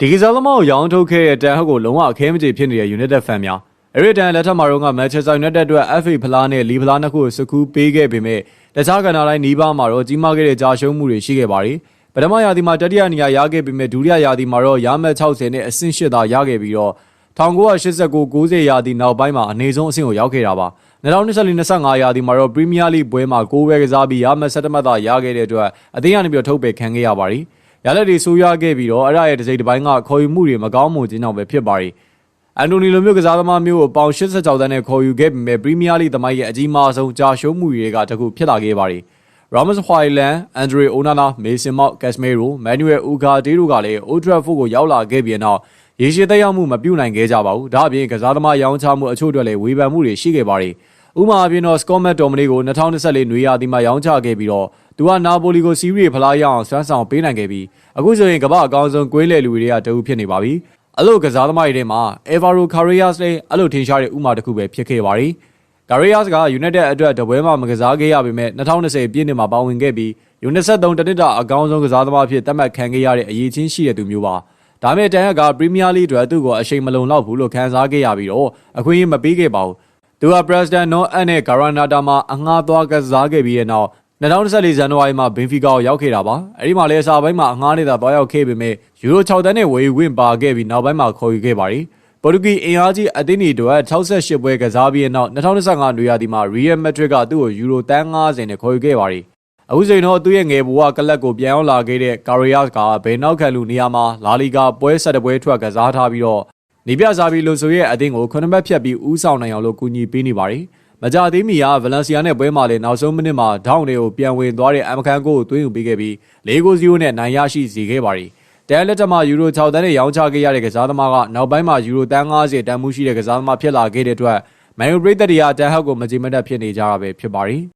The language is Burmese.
ဒီကစားသမားကိုရောင်းထုတ်ခဲ့တဲ့တန်ဟက်ကိုလုံးဝအခဲမကြေဖြစ်နေတဲ့ United fan များအဲ့ဒီတန်လက်ထက်မှာတော့က Manchester United အတွက် FA ဖလားနဲ့လီဖလားနှစ်ခုကိုစကူးပေးခဲ့ပေမဲ့တခြားကဏ္ဍတိုင်းနီးပါးမှာတော့ကြီးမားခဲ့တဲ့ကြာရှုံးမှုတွေရှိခဲ့ပါတယ်ပထမရာသီမှာတတိယနေရာရခဲ့ပေမဲ့ဒုတိယရာသီမှာတော့ရမှတ်60နဲ့အဆင့်8သာရခဲ့ပြီးတော့1989-90ရာသီနောက်ပိုင်းမှာအနေဆုံးအဆင့်ကိုရောက်ခဲ့တာပါ2024-25ရာသီမှာတော့ Premier League ပွဲမှာကိုးပဲကစားပြီးရမှတ်17မှတ်သာရခဲ့တဲ့အတွက်အသင်းကနေပြီးတော့ထုတ်ပယ်ခံခဲ့ရပါတယ် ရလက်တွေဆိုးရွားခဲ့ပြီးတော့အဲ့ဒါရဲ့တစ်စိတ်တစ်ပိုင်းကခေါ်ယူမှုတွေမကောင်းမှုခြင်းကြောင့်ပဲဖြစ်ပါတယ်အန်တိုနီလိုမျိုးကစားသမားမျိုးကိုပေါင်86တန်းနဲ့ခေါ်ယူခဲ့ပေမဲ့ပရီးမီးယားလိသမိုင်းရဲ့အကြီးမားဆုံးကြာရှုံးမှုတွေကတခုဖြစ်လာခဲ့ပါတယ်။ Ramos Hoyland, Andre Onana, Mason Mount, Casemiro, Manuel Ugarte တို့ကလည်း Old Trafford ကိုရောက်လာခဲ့ပြီးနောက်ရေရှည်သက်ရောက်မှုမပြုနိုင်ခဲ့ကြပါဘူး။ဒါအပြင်ကစားသမားရောင်းချမှုအချို့အတွက်လည်းဝေဖန်မှုတွေရှိခဲ့ပါတယ်။ ဥပမာအပြင်တော့ Scott McTominay ကို2024နွေရာသီမှာရောင်းချခဲ့ပြီးတော့သူကနာပိုလီကိုစီးရီးဖလားရအောင်ဆွမ်းဆောင်ပေးနိုင်ခဲ့ပြီးအခုဆိုရင်ကမ္ဘာအကောင်းဆုံးကွင်းလယ်လူတွေကတအုပ်ဖြစ်နေပါပြီ။အဲ့လိုကစားသမားတွေထဲမှာ Alvaro Carreras လည်းအဲ့လိုထင်ရှားတဲ့ဥမာတစ်ခုပဲဖြစ်ခဲ့ပါတယ်။ Carreras က United အတွက်တပွဲမှမကစားခဲ့ရပေမဲ့2020ပြည့်နှစ်မှာပါဝင်ခဲ့ပြီး U23 တနစ်တာအကောင်းဆုံးကစားသမားအဖြစ်သတ်မှတ်ခံခဲ့ရတဲ့အရေးချင်းရှိတဲ့သူမျိုးပါ။ဒါမဲ့တန်ဟက်က Premier League အတွက်သူ့ကိုအချိန်မလုံလောက်ဘူးလို့ခန်းစားခဲ့ရပြီးတော့အခွင့်အရေးမပေးခဲ့ပါဘူး။ သူက Preston North End နဲ့ Granada မှာအငှားသွားကစားခဲ့ပြီးတဲ့နောက်2024ဇန်နဝါရီမှာဘင်ဖီကာကိုရောက်ခဲ့တာပါအဲဒီမှာလည်းအစားပိုင်းမှာအငှားနေတာတွားရောက်ခဲ့ပေမဲ့ယူရို6တန်းနဲ့ဝေယူဝင်ပါခဲ့ပြီးနောက်ပိုင်းမှာခေါ်ယူခဲ့ပါတယ်ပေါ်တူဂီအင်အားကြီးအသင်းတွေအတွက်68ပွဲကစားပြီးတဲ့နောက်2025နွေရာသီမှာ Real Madrid ကသူ့ကိုယူရိုတန်း90နဲ့ခေါ်ယူခဲ့ပါတယ်အခုချိန်တော့သူ့ရဲ့ငယ်ဘဝကလပ်ကိုပြန်ရောက်လာခဲ့တဲ့ Carreras ကဘယ်နောက်ခံလူနေရာမှာလာလီဂါပွဲဆက်ပွဲထွက်ကစားထားပြီးတော့ နေပြစားပြီးလို့ဆိုရဲ့အသင်းကိုခုနှစ်မှတ်ဖြတ်ပြီးဦးဆောင်နိုင်အောင်လို့ကူညီပေးနေပါတယ်မကြသေးမီကဗလန်စီယာနဲ့ပွဲမှာလည်းနောက်ဆုံးမိနစ်မှာဒေါင်းတွေကိုပြန်ဝင်သွားတဲ့အမခန်းကိုသွင်းယူပေးခဲ့ပြီး4-0နဲ့နိုင်ရရှိစေခဲ့ပါတယ်။တန်လက်ထမှာယူရို6တန်းနဲ့ရောင်းချခဲ့ရတဲ့ကစားသမားကနောက်ပိုင်းမှာယူရိုတန်း90တန်မှုရှိတဲ့ကစားသမားဖြစ်လာခဲ့တဲ့အတွက်မန်ယူပရိသတ်တွေကတန်ဟက်ကိုမကြည်မတက်ဖြစ်နေကြတာပဲဖြစ်ပါတယ်။